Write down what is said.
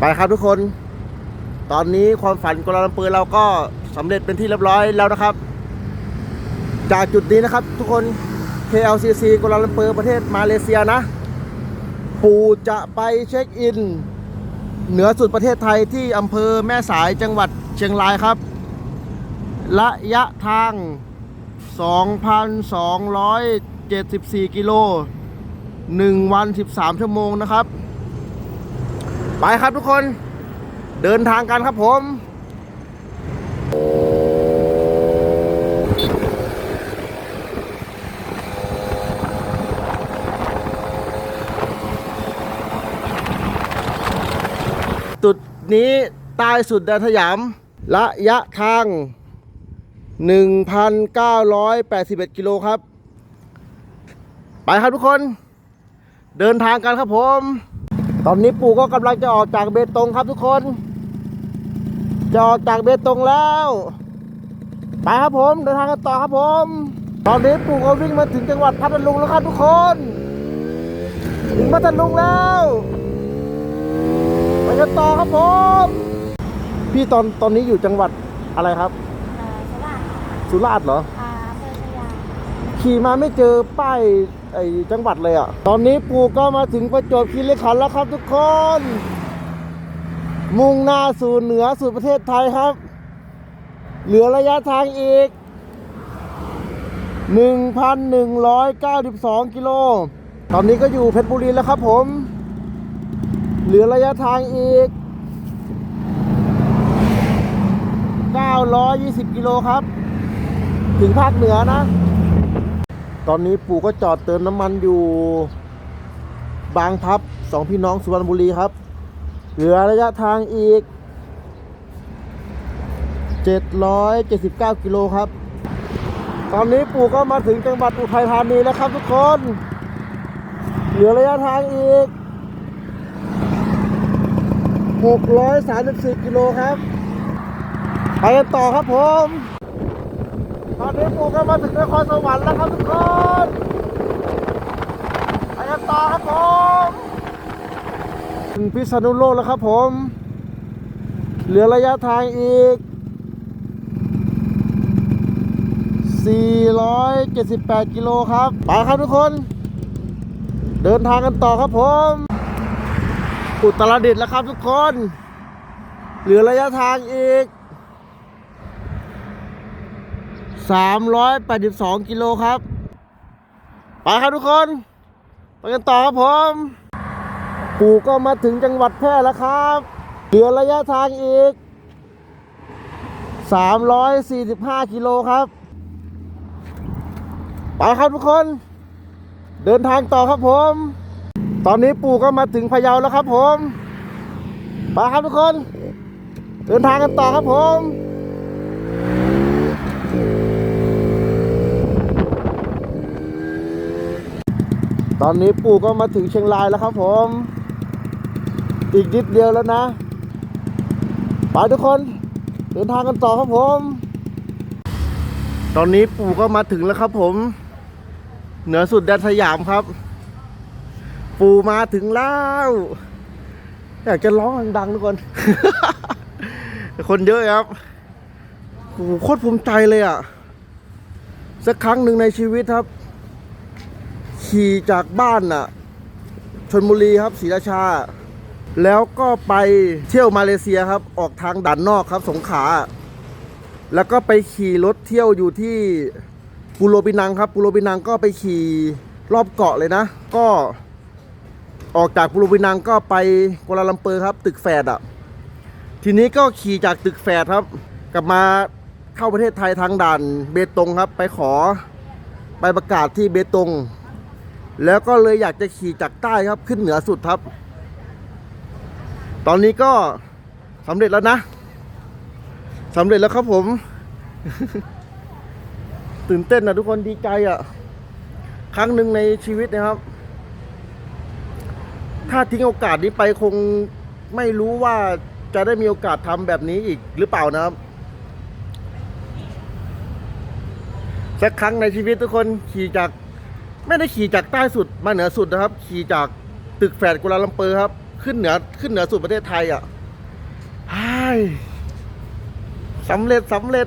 ไปครับทุกคน ตอนนี้ความฝันกัวลาลัมเปอร์เราก็สำเร็จเป็นที่เรียบร้อยแล้วนะครับ จากจุดนี้นะครับ ทุกคน KLCC กัวลาลัมเปอร์ประเทศมาเลเซียนะ ปูจะไปเช็คอิน เหนือสุดประเทศไทยที่อำเภอแม่สายจังหวัดเชียงรายครับ ระยะทาง 2,274 กิโล 1 วัน 13 ชั่วโมงนะครับ ไปครับทุกคนเดินทางกันครับผมจุดนี้ใต้สุดแดนสยาม ระยะทาง 1,981 กิโลครับ ไปครับทุกคน เดินทางกันครับผม ตอนนี้ปู่ก็กำลังจะออกจากเบตงครับทุกคน จะออกจากเบตงแล้ว ไปครับผมเดินทางกันต่อครับผม ตอนนี้ปู่ก็วิ่งมาถึงจังหวัดพัทลุงแล้วครับทุกคนถึงพัทลุงแล้วไปกันต่อครับผม พี่ตอนตอนนี้อยู่จังหวัดอะไรครับอ่าสลัดสุราษฎร์เหรออ่าอำเภอชยา ขี่มาไม่เจอป้ายไอ้จังหวัดเลยอะ ตอนนี้ปู่ก็มาถึงประจวบคีรีขันธ์แล้วครับทุกคน มุ่งหน้าสู่เหนือสู่ประเทศไทยครับ เหลือระยะทางอีก 1,192 กิโล ตอนนี้ก็อยู่เพชรบุรีแล้วครับผม เหลือระยะทางอีก 920 กิโลครับ ถึงภาคเหนือนะ ตอนนี้ปู่ก็จอดเติมน้ำมันอยู่ บางพับสองพี่น้องสุพรรณบุรีครับ เหลือระยะทางอีก 779 กิโลครับ ตอนนี้ปู่ก็มาถึงจังหวัดอุทัยธานีแล้วครับทุกคน เหลือระยะทางอีก 634 กิโลครับ ไปกันต่อครับผม ตอนนี้ปูก็มาถึงนครสวรรค์แล้วครับทุกคนไปกันต่อครับผมถึงพิษณุโลกแล้วครับผม เหลือระยะทางอีก 478 กิโลครับ ไปครับทุกคน เดินทางกันต่อครับผม อุตรดิตถ์แล้วครับทุกคน เหลือระยะทางอีก 382 กิโลครับ ไปครับทุกคน ไปกันต่อครับผม ปู่ก็มาถึงจังหวัดแพร่แล้วครับ เหลือระยะทางอีก 345 กิโลครับ ไปครับทุกคน เดินทางต่อครับผม ตอนนี้ปู่ก็มาถึงพะเยาแล้วครับผม ไปครับทุกคน เดินทางกันต่อครับผม ตอนนี้ปู่ก็มาถึงเชียงรายแล้วครับผม อีกนิดเดียวแล้วนะ ไปทุกคนเดินทางกันต่อครับผม ตอนนี้ปู่ก็มาถึงแล้วครับผม เหนือสุดแดนสยามครับ ปู่มาถึงแล้วอยากจะร้องดังๆทุกคน คนเยอะครับโอ้โหโคตรภูมิใจเลยอะ สักครั้งหนึ่งในชีวิตครับ ขี่จากบ้านน่ะชนบุรีครับศรีราชา แล้วก็ไปเที่ยวมาเลเซียครับ ออกทางด่านนอกครับ สงขลาแล้วก็ไปขี่รถเที่ยวอยู่ที่ปูโรปินังครับปูโรปินังก็ไปขี่รอบเกาะเลยนะ ก็ออกจากปูโรปินังก็ไปกัวลาลัมเปอร์ครับ ตึกแฝดอะ ทีนี้ก็ขี่จากตึกแฝดครับ กลับมาเข้าประเทศไทยทางด่านเบตงครับ ไปขอใบประกาศที่เบตง แล้วก็เลยอยากจะขี่จากใต้ครับขึ้นเหนือสุดครับ ตอนนี้ก็สำเร็จแล้วนะสำเร็จแล้วครับผม ตื่นเต้นนะทุกคนดีใจอะ่ะ ครั้งหนึ่งในชีวิตนะครับ ถ้าทิ้งโอกาสนี้ไปคงไม่รู้ว่าจะได้มีโอกาสทำแบบนี้อีกหรือเปล่านะครับสักครั้งในชีวิตทุกคนขี่จาก ไม่ได้ขี่จากใต้สุดมาเหนือสุดนะครับ ขี่จากตึกแฝดกุลาลัมเปอร์ครับ ขึ้นเหนือขึ้นเหนือสุดประเทศไทยอะใช่สำเร็จสำเร็จ